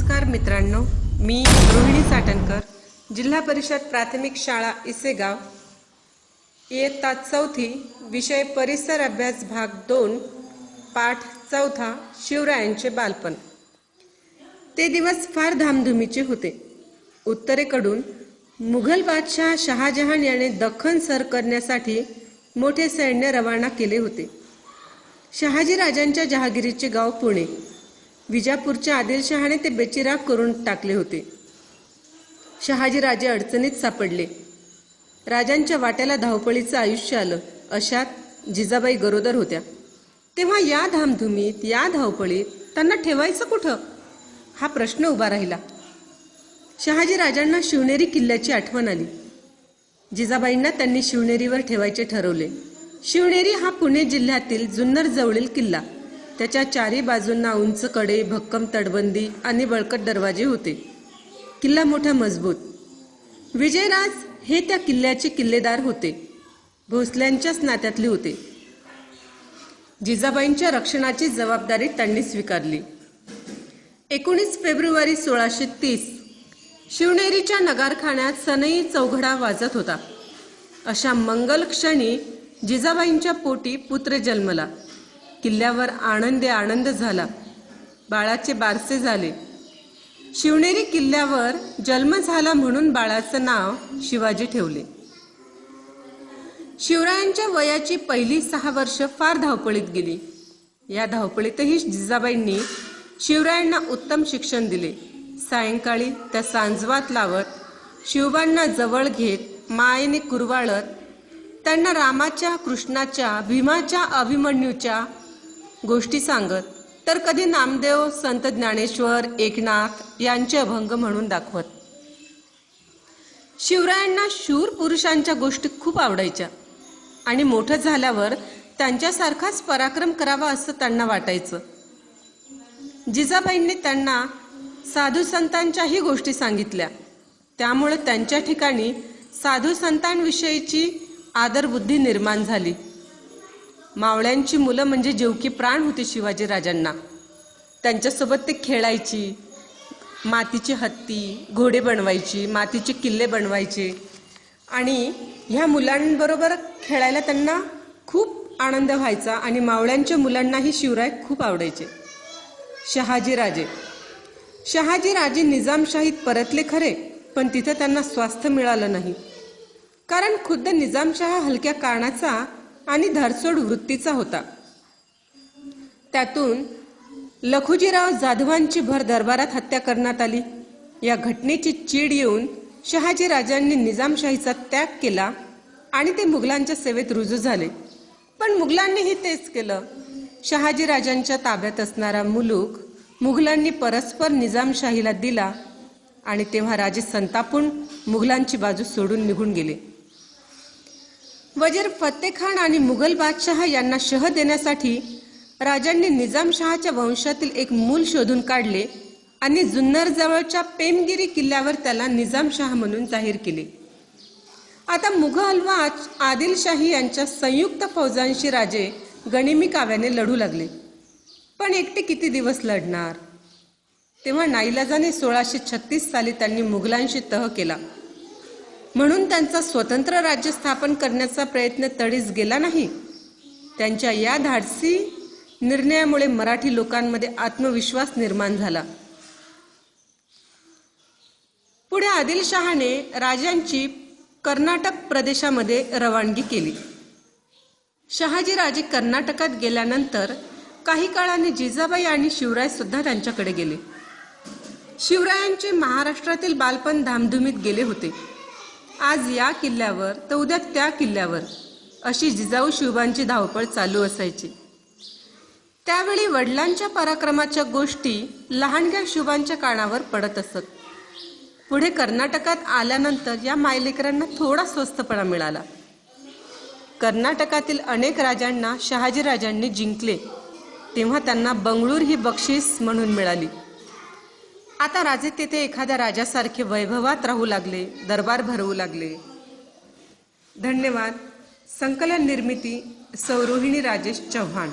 नमस्कार मित्रांनो मी रोहिणी साटणकर जिल्हा परिषद प्राथमिक शाळा इसेगाव. इयत्ता चौथी विषय परिसर अभ्यास भाग दोन पाठ चौथा शिवरायांचे बालपण. ते दिवस फार धामधुमीचे होते. उत्तरेकडून मुघल बादशहा शहाजहान याने दख्खन सर करण्यासाठी मोठे सैन्य रवाना केले होते. शहाजी राजांच्या जहागिरीचे गाव पुणे. विजापूरच्या आदिलशहाने ते बेचिराग करून टाकले होते. शहाजी राजे अडचणीत सापडले. राजांच्या वाट्याला धावपळीचं आयुष्य आलं. अशात जिजाबाई गरोदर होत्या. तेव्हा या धामधुमीत या धावपळीत त्यांना ठेवायचं कुठं? हा प्रश्न उभा राहिला. शहाजी राजांना शिवनेरी किल्ल्याची आठवण आली. जिजाबाईंना त्यांनी शिवनेरीवर ठेवायचे ठरवले. शिवनेरी हा पुणे जिल्ह्यातील जुन्नर जवळील किल्ला. त्याच्या चारी बाजूंना उंच कडे भक्कम तटबंदी आणि बळकट दरवाजे होते. किल्ला मोठा मजबूत. विजयराज हे त्या किल्ल्याचे किल्लेदार होते. भोसल्यांच्याच नात्यातले होते. जिजाबाईंच्या रक्षणाची जबाबदारी त्यांनी स्वीकारली. एकोणीस फेब्रुवारी सोळाशे तीस शिवनेरीच्या नगारखान्यात सनई चौघडा वाजत होता. अशा मंगल क्षणी जिजाबाईंच्या पोटी पुत्र जन्मला. किल्ल्यावर आनंदे आनंद झाला. बाळाचे बारसे झाले. शिवनेरी किल्ल्यावर जन्म झाला म्हणून बाळाचं नाव शिवाजी ठेवले. शिवरायांच्या वयाची पहिली सहा वर्ष फार धावपळीत गेली. या धावपळीतही जिजाबाईंनी शिवरायांना उत्तम शिक्षण दिले. सायंकाळी त्या सांजवात लावत शिवबांना जवळ घेत मायेने कुरवाळत त्यांना रामाच्या कृष्णाच्या भीमाच्या अभिमन्यूच्या गोष्टी सांगत. तर कधी नामदेव संत ज्ञानेश्वर एकनाथ यांचे अभंग म्हणून दाखवत. शिवरायांना शूर पुरुषांच्या गोष्टी खूप आवडायच्या. आणि मोठं झाल्यावर त्यांच्यासारखाच पराक्रम करावा असं त्यांना वाटायचं. जिजाबाईंनी त्यांना साधू संतांच्याही गोष्टी सांगितल्या. त्यामुळे त्यांच्या ठिकाणी साधू संतांविषयीची आदरबुद्धी निर्माण झाली. मावळ्यांची मुलं म्हणजे जेवकी प्राण होती शिवाजी राजांना. त्यांच्यासोबत ते खेळायची मातीची हत्ती घोडे बनवायची मातीचे किल्ले बनवायचे. आणि ह्या मुलांबरोबर खेळायला त्यांना खूप आनंद व्हायचा आणि मावळ्यांच्या मुलांनाही शिवराय खूप आवडायचे. शहाजीराजे शहाजीराजे निजामशाहीत परतले खरे पण तिथे त्यांना स्वास्थ्य मिळालं नाही. कारण खुद्द निजामशाह हलक्या कारणाचा आणि धरसोड वृत्तीचा होता. त्यातून लखुजीराव जाधवांची भर दरबारात हत्या करण्यात आली. या घटनेची चीड येऊन शहाजी राजांनी निजामशाहीचा त्याग केला आणि ते मुघलांच्या सेवेत रुजू झाले. पण मुघलांनीही तेच केलं. शहाजी राजांच्या ताब्यात असणारा मुलूक मुघलांनी परस्पर निजामशाहीला दिला आणि तेव्हा राजे संतापून मुघलांची बाजू सोडून निघून गेले. वजीर फत्तेखान आणि मुघल बादशहा यांना शह देण्यासाठी राजांनी निजामशहाच्या वंशातील एक मूल शोधून काढले आणि जुन्नर जवळच्या पेमगिरी किल्ल्यावर त्याला निजामशाह म्हणून जाहीर केले. आता मुघल व आदिलशाही यांच्या संयुक्त फौजांशी राजे गणिमी काव्याने लढू लागले. पण एकटे किती दिवस लढणार? तेव्हा नाईलाजाने सोळाशे छत्तीस साली त्यांनी मुघलांशी तह केला. म्हणून त्यांचा स्वतंत्र राज्य स्थापन करण्याचा प्रयत्न तडीस गेला नाही. त्यांच्या या धाडसी निर्णयामुळे मराठी लोकांमध्ये आत्मविश्वास निर्माण झाला. पुढे आदिलशहाने राजांची कर्नाटक प्रदेशामध्ये रवानगी केली. शहाजीराजे कर्नाटकात गेल्यानंतर काही काळाने जिजाबाई आणि शिवराय सुद्धा त्यांच्याकडे गेले. शिवरायांचे महाराष्ट्रातील बालपण धामधुमीत गेले होते. आज या किल्ल्यावर तर उद्या त्या किल्ल्यावर अशी जिजाऊ शिवबांची धावपळ चालू असायची. त्यावेळी वडिलांच्या पराक्रमाच्या गोष्टी लहानग्या शिवबांच्या कानावर पडत असत. पुढे कर्नाटकात आल्यानंतर या मायलेकरांना थोडा स्वस्थपणा मिळाला. कर्नाटकातील अनेक राजांना शहाजी राजांनी जिंकले. तेव्हा त्यांना बंगळूर ही बक्षीस म्हणून मिळाली. आता राजे तेथे एखाद्या राजासारखे वैभवात राहू लागले दरबार भरवू लागले. धन्यवाद. संकलन निर्मिती सौरोहिणी राजेश चव्हाण.